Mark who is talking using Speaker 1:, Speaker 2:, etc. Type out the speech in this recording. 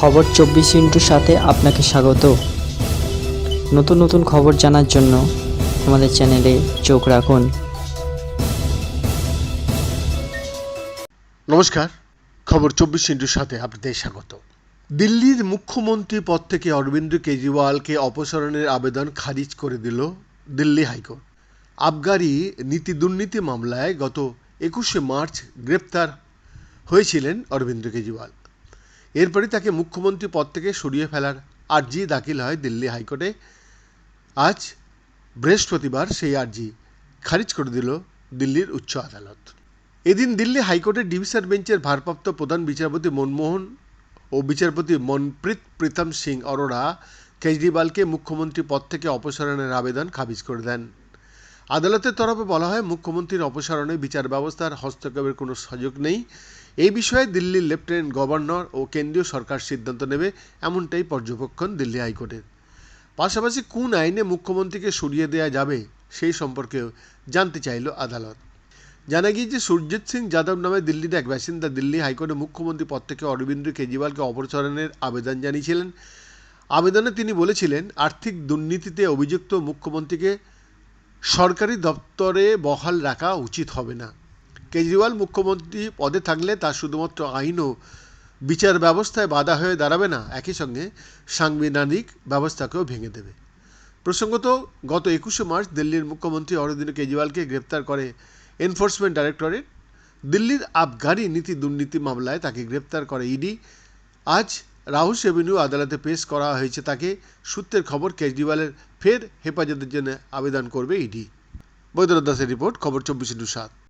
Speaker 1: খবর চব্বিশ ইন্টুর সাথে আপনাকে স্বাগত। নতুন নতুন খবর জানার জন্য আমাদের চ্যানেলে চোখ রাখুন।
Speaker 2: নমস্কার, খবর চব্বিশ ইন্টুর সাথে আপনাদের স্বাগত। দিল্লির মুখ্যমন্ত্রী পদ থেকে অরবিন্দ কেজরিওয়ালকে অপসারণের আবেদন খারিজ করে দিল দিল্লি হাইকোর্ট। আবগারি নীতি দুর্নীতি মামলায় গত একুশে মার্চ গ্রেপ্তার হয়েছিলেন অরবিন্দ কেজরিওয়াল। এরপরে তাকে মুখ্যমন্ত্রী পদ থেকে সরিয়ে ফেলার আর্জি দাখিল হয় দিল্লি হাইকোর্টে। আজ বৃহস্পতিবার সেই আর্জি খারিজ করে দিল দিল্লির উচ্চ আদালত। এদিন দিল্লি হাইকোর্টের ডিভিশন বেঞ্চের ভারপ্রাপ্ত প্রধান বিচারপতি মনমোহন ও বিচারপতি মনপ্রীত প্রীতম সিং অরোরা কেজরিওয়ালকে মুখ্যমন্ত্রী পদ থেকে অপসারণের আবেদন খারিজ করে দেন। আদালতের তরফে বলা হয়, মুখ্যমন্ত্রীর অপসারণে বিচার ব্যবস্থার হস্তক্ষেপের কোনো সুযোগ নেই। এই বিষয়ে দিল্লির লেফটেন্যান্ট গভর্নর ও কেন্দ্রীয় সরকার সিদ্ধান্ত নেবে এমনটাই পর্যবেক্ষণ দিল্লি হাইকোর্টের। পাশাপাশি কোন আইনে মুখ্যমন্ত্রীকে সরিয়ে দেওয়া যাবে সেই সম্পর্কেও জানতে চাইল আদালত। জানা গিয়েছে, সুরজিৎ সিং যাদব নামে দিল্লির এক বাসিন্দা দিল্লি হাইকোর্টে মুখ্যমন্ত্রী পদ থেকে অরবিন্দ কেজরিওয়ালকে অপসারণের আবেদন জানিয়েছিলেন। আবেদনে তিনি বলেছিলেন, আর্থিক দুর্নীতিতে অভিযুক্ত মুখ্যমন্ত্রীকে সরকারি দপ্তরে বহাল রাখা উচিত হবে না। কেজরিওয়াল মুখ্যমন্ত্রী পদে থাকলে তা শুধুমাত্র আইন ও বিচার ব্যবস্থায় বাধা হয়ে দাঁড়াবে না, একই সঙ্গে সাংবিধানিক ব্যবস্থাকেও ভেঙে দেবে। প্রসঙ্গত, গত একুশে মার্চ দিল্লির মুখ্যমন্ত্রী অরবিন্দ কেজরিওয়ালকে গ্রেপ্তার করে এনফোর্সমেন্ট ডাইরেক্টরেট। দিল্লির আবগারি নীতি দুর্নীতি মামলায় তাকে গ্রেপ্তার করে ইডি। আজ রাহুস এভিনিউ আদালতে পেশ করা হয়েছে তাকে। সূত্রের খবর, কেজরিওয়ালের ফের হেফাজতের জন্য আবেদন করবে ইডি। বৈদ্যনাথ দাসের রিপোর্ট, খবর চব্বিশ ইন্টু সাত।